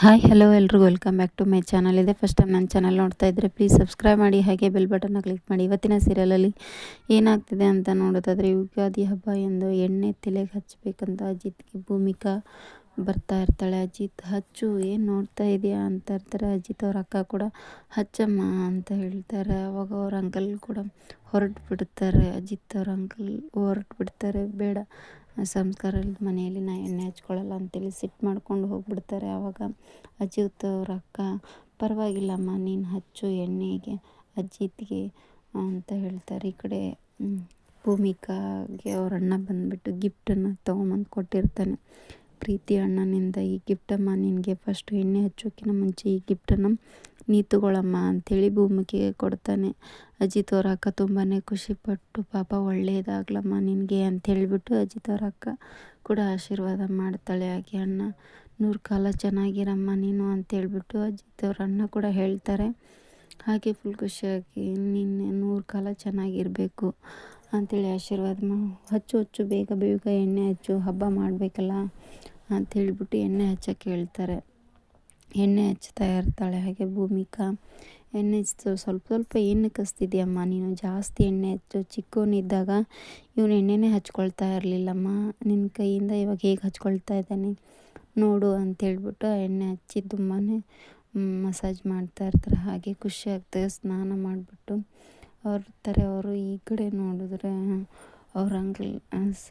Hi hello ಎಲ್ರಿಗೂ. Welcome back to my channel ಇದೆ first time ನನ್ನ ಚಾನಲ್ ನೋಡ್ತಾ ಇದ್ದರೆ ಪ್ಲೀಸ್ ಸಬ್ಸ್ಕ್ರೈಬ್ ಮಾಡಿ, ಹಾಗೆ ಬೆಲ್ ಬಟನ್ನ ಕ್ಲಿಕ್ ಮಾಡಿ. ಇವತ್ತಿನ ಸೀರಿಯಲಲ್ಲಿ ಏನಾಗ್ತಿದೆ ಅಂತ ನೋಡೋದಾದರೆ, ಯುಗಾದಿ ಹಬ್ಬ ಎಂದು ಎಣ್ಣೆ ತಲೆಗೆ ಹಚ್ಚಬೇಕಂತ ಅಜಿತ್ಗೆ ಭೂಮಿಕಾ ಬರ್ತಾ ಇರ್ತಾಳೆ, ಅಜಿತ್ ಹಚ್ಚು ಏನು ನೋಡ್ತಾ ಇದೆಯಾ? ಅಂತ ಇರ್ತಾರೆ ಅಜಿತ್ ಅವ್ರ ಅಕ್ಕ ಕೂಡ ಹಚ್ಚಮ್ಮ ಅಂತ ಹೇಳ್ತಾರೆ. ಅವಾಗ ಅವ್ರ ಅಂಕಲ್ ಕೂಡ ಹೊರಟು ಬಿಡ್ತಾರೆ ಅಜಿತ್ ಅವ್ರ ಅಂಕಲ್ ಹೊರಟು ಬಿಡ್ತಾರೆ ಬೇಡ, ಸಂಸ್ಕಾರ ಮನೆಯಲ್ಲಿ ನಾ ಎಣ್ಣೆ ಹಚ್ಕೊಳ್ಳಲ್ಲ ಅಂತೇಳಿ ಸಿಟ್ಟು ಮಾಡ್ಕೊಂಡು ಹೋಗ್ಬಿಡ್ತಾರೆ. ಆವಾಗ ಅಜಿತ್ ಅವ್ರ ಅಕ್ಕ, ಪರವಾಗಿಲ್ಲಮ್ಮ, ನೀನು ಹಚ್ಚು ಎಣ್ಣೆಗೆ, ಅಜಿತ್ಗೆ ಅಂತ ಹೇಳ್ತಾರೆ. ಈ ಕಡೆ ಭೂಮಿಕಾಗೆ ಅವ್ರ ಅಣ್ಣ ಬಂದುಬಿಟ್ಟು ಗಿಫ್ಟನ್ನು ತೊಗೊಂಬಂದು ಕೊಟ್ಟಿರ್ತಾನೆ. ಪ್ರೀತಿ ಅಣ್ಣನಿಂದ ಈ ಗಿಫ್ಟಮ್ಮ ನಿನಗೆ ಫಸ್ಟ್ ಎಣ್ಣೆ ಹಚ್ಚೋಕ್ಕಿಂತ ಮುಂಚೆ ಈ ಗಿಫ್ಟನ್ನು ನೀ ತಗೊಳಮ್ಮ ಅಂಥೇಳಿ ಭೂಮಿಕೆಗೆ ಕೊಡ್ತಾನೆ. ಅಜಿತ್ ಅವ್ರ ಅಕ್ಕ ತುಂಬಾ ಖುಷಿಪಟ್ಟು, ಪಾಪ ಒಳ್ಳೆಯದಾಗ್ಲಮ್ಮ ನಿನಗೆ ಅಂತ ಹೇಳಿಬಿಟ್ಟು ಅಜಿತ್ ಅವ್ರ ಅಕ್ಕ ಕೂಡ ಆಶೀರ್ವಾದ ಮಾಡ್ತಾಳೆ. ಹಾಗೆ ಅಣ್ಣ, ನೂರು ಕಾಲ ಚೆನ್ನಾಗಿರಮ್ಮ ನೀನು ಅಂತೇಳ್ಬಿಟ್ಟು ಅಜಿತ್ ಅವ್ರ ಅಣ್ಣ ಕೂಡ ಹೇಳ್ತಾರೆ. ಹಾಗೆ ಫುಲ್ ಖುಷಿಯಾಗಿ ನಿನ್ನೆ ನೂರು ಕಾಲ ಚೆನ್ನಾಗಿರಬೇಕು ಅಂಥೇಳಿ ಆಶೀರ್ವಾದ ಹಚ್ಚು ಹಚ್ಚು ಬೇಗ ಬೇಗ ಎಣ್ಣೆ ಹಚ್ಚು, ಹಬ್ಬ ಮಾಡಬೇಕಲ್ಲ ಅಂಥೇಳ್ಬಿಟ್ಟು ಎಣ್ಣೆ ಹಚ್ಚೋಕ್ಕೆ ಹೇಳ್ತಾರೆ. ಎಣ್ಣೆ ಹಚ್ತಾ ಇರ್ತಾಳೆ ಹಾಗೆ ಭೂಮಿಕಾ. ಎಣ್ಣೆ ಹಚ್ಚು ಸ್ವಲ್ಪ ಸ್ವಲ್ಪ ಏನು ಕಸ್ತಿದ್ಯಮ್ಮ, ನೀನು ಜಾಸ್ತಿ ಎಣ್ಣೆ ಹಚ್ಚು. ಚಿಕ್ಕವನಿದ್ದಾಗ ಇವನು ಎಣ್ಣೆನೇ ಹಚ್ಕೊಳ್ತಾ ಇರಲಿಲ್ಲಮ್ಮ. ನಿನ್ನ ಕೈಯಿಂದ ಇವಾಗ ಹೇಗೆ ಹಚ್ಕೊಳ್ತಾ ಇದ್ದಾನೆ ನೋಡು ಅಂತೇಳ್ಬಿಟ್ಟು ಎಣ್ಣೆ ಹಚ್ಚಿ ತುಂಬಾ ಮಸಾಜ್ ಮಾಡ್ತಾ ಇರ್ತಾರೆ. ಹಾಗೆ ಖುಷಿ ಆಗ್ತದೆ. ಸ್ನಾನ ಮಾಡಿಬಿಟ್ಟು ಅವ್ರ ಇರ್ತಾರೆ ಅವರು ಈ ಕಡೆ ನೋಡಿದ್ರೆ ಅವ್ರ ಅಂಕಲ್ ಸ,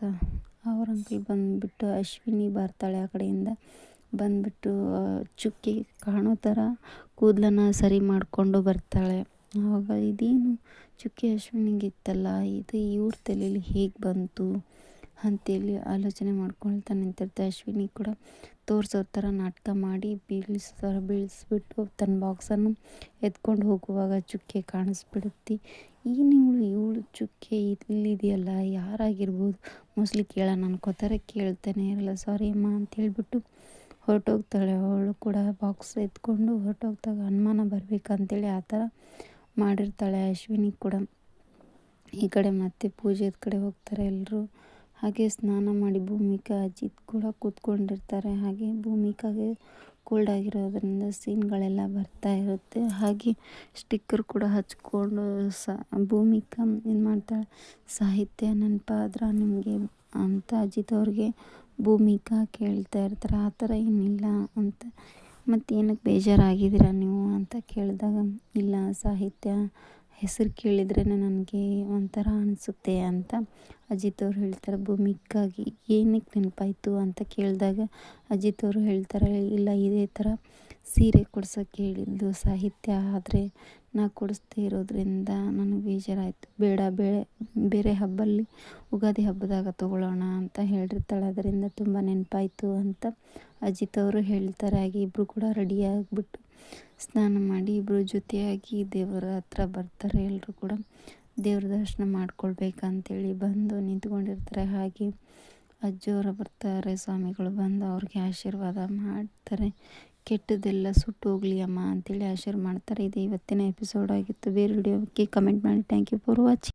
ಅವ್ರ ಅಂಕಲ್ ಬಂದುಬಿಟ್ಟು ಅಶ್ವಿನಿ ಬರ್ತಾಳೆ ಆ ಕಡೆಯಿಂದ. ಬಂದುಬಿಟ್ಟು ಚುಕ್ಕಿ ಕಾಣೋ ಥರ ಕೂದಲನ್ನ ಸರಿ ಮಾಡಿಕೊಂಡು ಬರ್ತಾಳೆ. ಆವಾಗ ಇದೇನು ಚುಕ್ಕಿ ಅಶ್ವಿನಿಗೆ ಇತ್ತಲ್ಲ ಇದು ಇವ್ರ ತಲೆಯಲ್ಲಿ ಹೇಗೆ ಬಂತು? ಅಂತೇಳಿ ಆಲೋಚನೆ ಮಾಡ್ಕೊಳ್ತಾ ನಿಂತಿರ್ತಾ ಅಶ್ವಿನಿ ಕೂಡ ತೋರಿಸೋ ಥರ ನಾಟಕ ಮಾಡಿ ಬೀಳಿಸ್ತಾರೆ, ಬೀಳಿಸ್ಬಿಟ್ಟು ತನ್ನ ಬಾಕ್ಸನ್ನು ಎತ್ಕೊಂಡು ಹೋಗುವಾಗ ಚುಕ್ಕೆ ಕಾಣಿಸ್ಬಿಡುತ್ತೆ. ಇವಳು ಇವಳು ಚುಕ್ಕೆ ಇಲ್ಲಿದೆಯಲ್ಲ, ಯಾರಾಗಿರ್ಬೋದು? ಮೋಸ್ಟ್ಲಿ ಕೇಳೋಣ ಅನ್ಕೋತಾರೆ, ಕೇಳ್ತಾನೆ ಇರಲ್ಲ. ಸಾರಿ ಅಮ್ಮ, ಅಂತ ಹೇಳ್ಬಿಟ್ಟು ಹೊರಟೋಗ್ತಾಳೆ. ಅವಳು ಕೂಡ ಬಾಕ್ಸ್ ಎತ್ಕೊಂಡು ಹೊರಟೋಗ್ದಾಗ ಅನುಮಾನ ಬರಬೇಕಂತೇಳಿ ಆ ಥರ ಮಾಡಿರ್ತಾಳೆ. ಅಶ್ವಿನಿ ಕೂಡ ಈ ಕಡೆ ಮತ್ತೆ ಪೂಜೆದ ಕಡೆ ಹೋಗ್ತಾರೆ ಎಲ್ಲರೂ ಹಾಗೆ ಸ್ನಾನ ಮಾಡಿ ಭೂಮಿಕಾ ಅಜಿತ್ ಕೂಡ ಕೂತ್ಕೊಂಡಿರ್ತಾರೆ. ಹಾಗೆ ಭೂಮಿಕಾಗೆ ಕೋಲ್ಡ್ ಆಗಿರೋದ್ರಿಂದ ಸೀನ್ಗಳೆಲ್ಲ ಬರ್ತಾ ಇರುತ್ತೆ. ಹಾಗೆ ಸ್ಟಿಕ್ಕರ್ ಕೂಡ ಹಚ್ಕೊಂಡು ಸ, ಭೂಮಿಕಾ ಏನು ಮಾಡ್ತಾಳೆ? ಸಾಹಿತ್ಯ ನೆನಪಾದ್ರೆ ನಿಮಗೆ ಅಂತ ಅಜಿತ್ ಭೂಮಿಕಾ ಕೇಳ್ತಾ ಇರ್ತಾರೆ. ಆ ಥರ ಏನಿಲ್ಲ ಅಂತ. ಮತ್ತು ಏನಕ್ಕೆ ಬೇಜಾರಾಗಿದ್ದೀರಾ ನೀವು ಅಂತ ಕೇಳಿದಾಗ, ಇಲ್ಲ, ಸಾಹಿತ್ಯ ಹೆಸರು ಕೇಳಿದ್ರೇ ನನಗೆ ಒಂಥರ ಅನಿಸುತ್ತೆ ಅಂತ ಅಜಿತ್ ಅವರು ಹೇಳ್ತಾರೆ ಭೂಮಿಕ್ಕಾಗಿ ಏನಕ್ಕೆ ನೆನಪಾಯಿತು ಅಂತ ಕೇಳಿದಾಗ ಅಜಿತ್ ಅವರು ಹೇಳ್ತಾರೆ, ಇಲ್ಲ ಇದೇ ಥರ ಸೀರೆ ಕೊಡ್ಸೋಕ್ಕೆ ಹೇಳಿದ್ದು ಸಾಹಿತ್ಯ, ಆದರೆ ನಾ ಕೊಡಿಸ್ದೇ ಇರೋದ್ರಿಂದ ನನಗೆ ಬೇಜಾರಾಯಿತು. ಬೇಡ, ಬೇಳೆ, ಬೇರೆ ಹಬ್ಬಲ್ಲಿ ಉಗಾದಿ ಹಬ್ಬದಾಗ ತೊಗೊಳ್ಳೋಣ ಅಂತ ಹೇಳಿರ್ತಾಳೆ, ಅದರಿಂದ ತುಂಬ ನೆನಪಾಯಿತು ಅಂತ ಅಜಿತ್ ಅವರು ಹೇಳ್ತಾರೆ, ಹಾಗೆ ಇಬ್ಬರು ಕೂಡ ರೆಡಿಯಾಗಿಬಿಟ್ಟು ಸ್ನಾನ ಮಾಡಿ ಇಬ್ಬರು ಜೊತೆಯಾಗಿ ದೇವರ ಹತ್ರ ಬರ್ತಾರೆ. ಎಲ್ಲರೂ ಕೂಡ ದೇವ್ರ ದರ್ಶನ ಮಾಡ್ಕೊಳ್ಬೇಕಂತೇಳಿ ಬಂದು ನಿಂತ್ಕೊಂಡಿರ್ತಾರೆ. ಹಾಗೆ ಅಜ್ಜಿಯವರು ಬರ್ತಾರೆ, ಸ್ವಾಮಿಗಳು ಬಂದು ಅವ್ರಿಗೆ ಆಶೀರ್ವಾದ ಮಾಡ್ತಾರೆ. ಕೆಟ್ಟದೆಲ್ಲ ಸುಟ್ಟು ಹೋಗ್ಲಿ ಅಮ್ಮ ಅಂತೇಳಿ ಆಶೀರ್ವಾದ ಮಾಡ್ತಾರೆ. ಇದು ಇವತ್ತಿನ ಎಪಿಸೋಡ್ ಆಗಿತ್ತು. ಬೇರೆ ವಿಡಿಯೋಕ್ಕೆ ಕಮೆಂಟ್ ಮಾಡಿ. Thank you for watching